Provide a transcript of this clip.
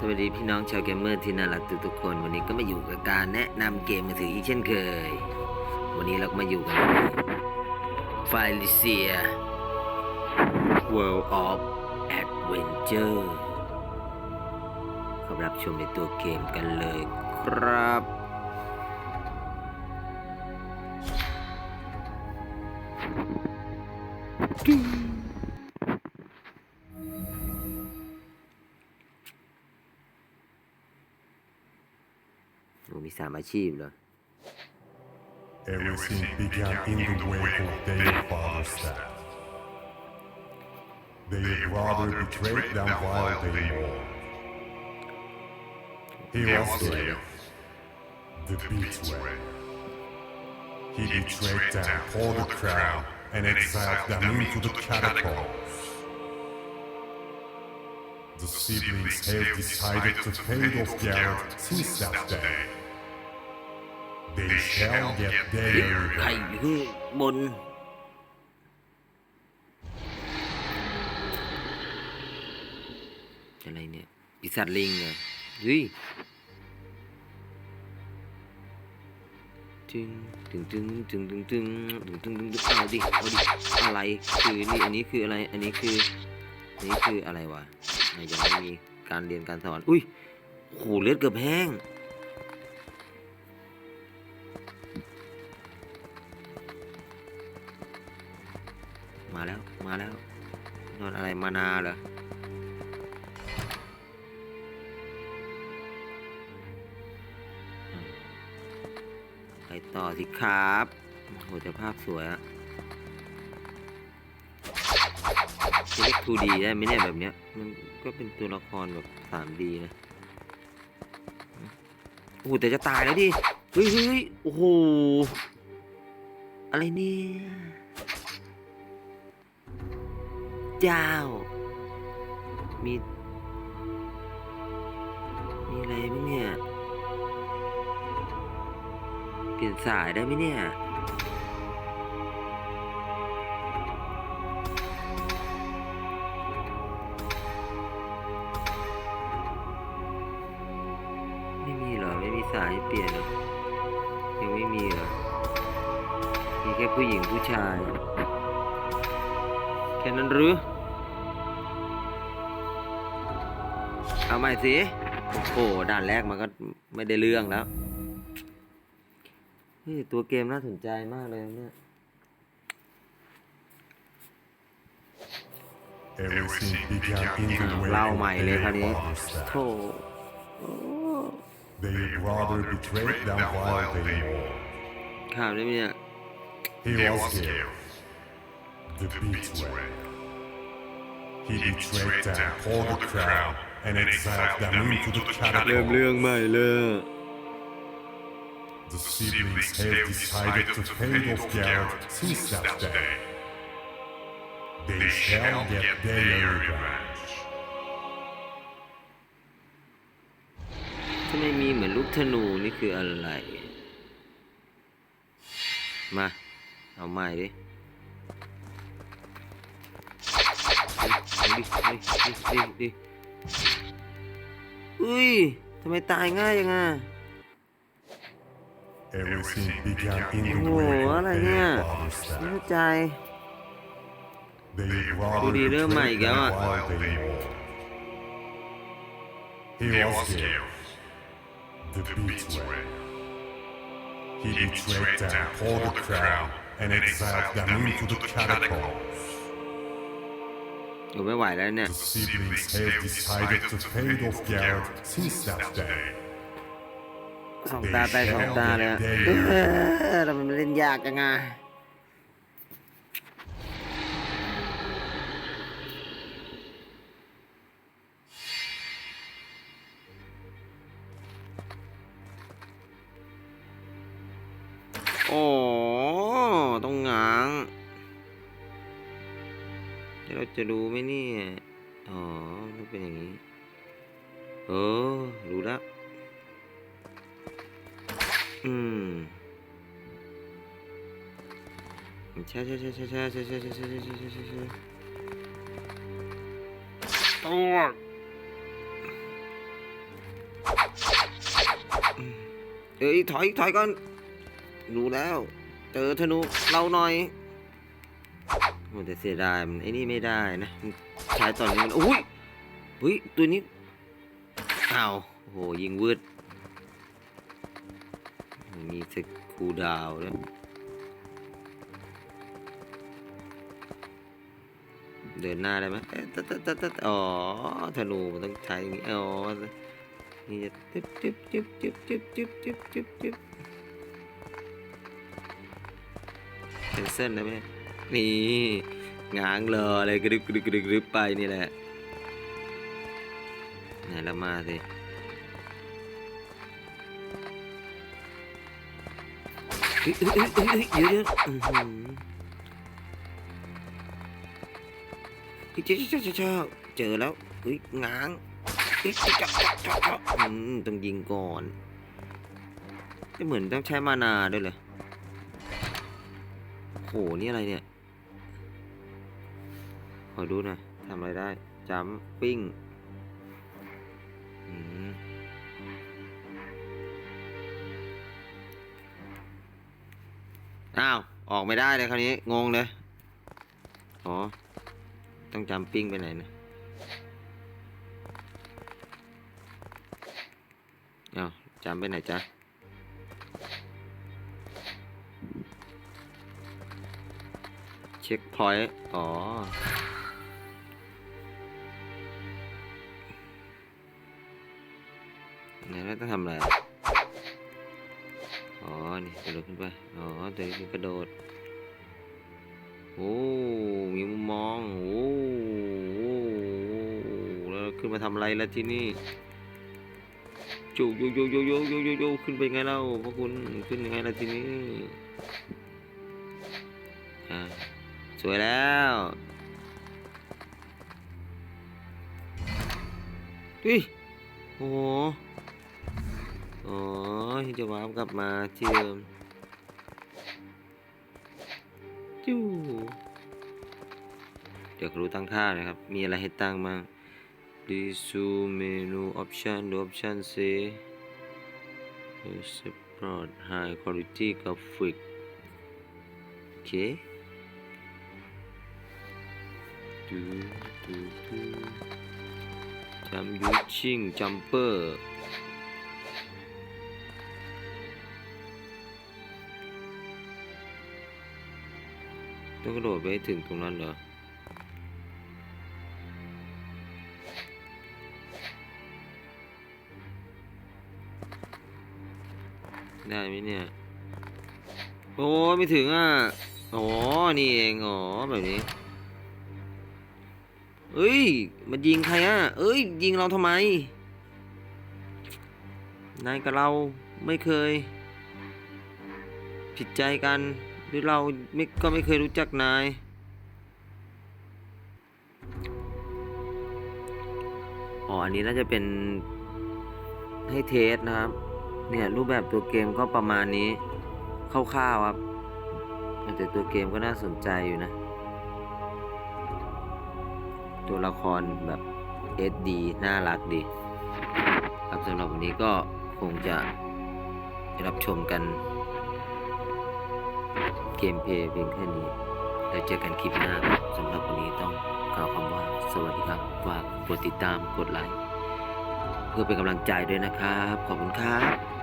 สวัสดีพี่น้องชาวเกมเมอร์ที่น่ารักทุกๆคน วันนี้ก็มาอยู่กับการแนะนำเกมมือถืออีกเช่นเคย วันนี้เราก็มาอยู่กันไฟลิเซีย World of Adventure เข้ารับชมในตัวเกมกันเลยครับโ มีสามอาชีพเหรอ Everything began in the wake of their father's death. Their brother betrayed them while they mourned. He was there, the betrayed. He betrayed them for the crown and exiled them into the catacombs. The siblings have decided the fate of Garrett since that day. They shall get their ใคร revenge. อยู่ข้างบน อะไรเนี่ยปีศาจลิงเหรอเฮ้ยจึงตึงตึงตึงตึงตึงตึงตึงตึงตึงเอาดิเอาดิอะไรคือนี่อันนี้คืออะไรอันนี้คืออันนี้คืออะไรวะยังไม่มีการเรียนการสอนอุ้ยโหเลือดเกือบแห้ง มาแล้ว มาแล้วนอนอะไรมานาเหรอไปต่อสิครับโหแต่ภาพสวยอะจะเรียก 2D ได้ไหมเนี่ยแบบเนี้ย มันก็เป็นตัวละครแบบ 3D นะ โอ้แต่จะตายแล้วดิ เฮ้ยเฮ้ยโอ้โห อะไรเนี่ย เจ้า มี มีอะไรบ้างเนี่ย เปลี่ยนสายได้ไหมเนี่ย ไม่มีเหรอ ไม่มีสายเปลี่ยนหรอยังไม่มีเหรอ มีแค่ผู้หญิงผู้ชาย ค่นั้นหรือ เอาใหม่สิ โอ้โห ด่านแรกมันก็ไม่ได้เรื่องแล้วเฮ้ยตัวเกมน่าสนใจมากเลยเนี่ย Everything began in the wake เล่า of ใหม่เลยคราว their นี้ father's โถ death. โอ้ Their brother betrayed them while they mourned. ข่าวได้ไหมเนี่ย He was there, the betrayed. He betrayed them for the crown and exiled them into the เริ่มเรื่อง catacombs. ใหม่เลย The siblings have decided the fate of Garrett since that day. They shall get their revenge. ถ้าไม่มีเหมือนลูกธนูนี่คืออะไร มา เอาใหม่ดิ ดิดิอุ้ยทำไมตายง่ายยังอะ Everything began in โอ้ the โห way อะไร of เนี่ย their fathers ไม่เข้า died. ใจ They wandered đi nữa mày kìa mà. while they mourned. He He was was here. killed. The The beats beats were. red. He betrayed them for the crown and exiled them into the catacombs. อยู่ไม่ไหวแล้วเนี่ย The siblings have decided the fate of Garrett since that day. สองตาไปสองตาเลยอะเออทำไมมันเล่นยากจังอะโอ้ต้องง้า จะรู้ไหมเนี่ย อ๋อ มันเป็นอย่างนี้ เออ รู้แล้ว อืมใช่ใช่ใช่ใช่ใช่ใช่ใช่ใช่ใช่ใช่ใช่ใช่ใช่ตัวเอ้ยถอยถอยก่อน รู้แล้ว เจอธนูเราหน่อย โอ้แต่เสียดายมันไอ้นี่ไม่ได้นะใช้ตอนนี้มันอุ้ยอุ้ยตัวนี้อ้าวโหยิงวืดมีสกคูดาวด้วยเดินหน้าได้ไหมตึ๊ดตึ๊ดตึ๊ดตึ๊ดอ๋อธนูมันต้องใช้อย่างนี้อ๋อนี่จะจึ๊บจึ๊บจึ๊บจึ๊บจึ๊บจึ๊บจึ๊บจึ๊บจึ๊บแคนเซิลได้ไหม นี่ง้างรออะไรกรึบกรึบกรึบกรึบไปนี่แหละไหนละมาสิเฮ้ยอยเยอยเจอแล้วง้างต้องยิงก่อนไม่เหมือนต้องใช้มานาด้วยเลยโห นี่อะไรเนี่ย ขอดูหน่อยทำอะไรได้จัมปิ้งอ้าว ออกไม่ได้เลยคราวนี้ งงเลย อ๋อ ต้องจัมปิ้งไปไหนนะอ้าจำไปไหนจ๊ะเช็คพอยต์อ๋อ ต้องทำอะไร อ๋อ นี่กระโดดขึ้นไป อ๋อ ตัวนี้คือกระโดด โอ้ มีมุมมอง โอ้โอ้แล้วขึ้นมาทำอะไรแล้วที่นี่จูโยโยโยโยโยโยโยขึ้นไปไงเล่าพวกคุณขึ้นยังไงล่ะที่นี่อ่าสวยแล้วอุ้ยโอ้โห อ๋อที่จะวาร์ปกลับมาที่เดิมจู้เดี๋ยวรู้ตั้งค่านะครับ มีอะไรให้ตั้งบ้างดีซูเมนูออปชันดูออปชันเซสปอร์ตไฮคุณภาพกราฟิกโอเคดูดูดูจัมยูชิงจัมเปอร์ ต้องกระโดดไปถึงตรงนั้นเหรอได้ไหมเนี่ย โอ้ยไม่ถึงอะ อ๋อ นี่เอง อ๋อ แบบนี้ เอ้ย มันยิงใครอะ เอ้ย ยิงเราทำไม นายกับเราไม่เคย ผิดใจกันือเราไม่ก็ไม่เคยรู้จักนาย อ๋อ อันนี้น่าจะเป็นให้เทสนะครับ เนี่ยรูปแบบตัวเกมก็ประมาณนี้คร่าวๆครับ แต่ตัวเกมก็น่าสนใจอยู่นะ ตัวละครแบบ SD น่ารักดี ครับสำหรับวันนี้ก็คงจะรับชมกัน เกมเพย์เพียงแค่นี้แล้วเจอกันคลิปหน้าสำหรับวันนี้ต้องกล่าวคำว่าสวัสดีครับฝากกดติดตามกดไลค์เพื่อเป็นกำลังใจด้วยนะครับ ขอบคุณครับ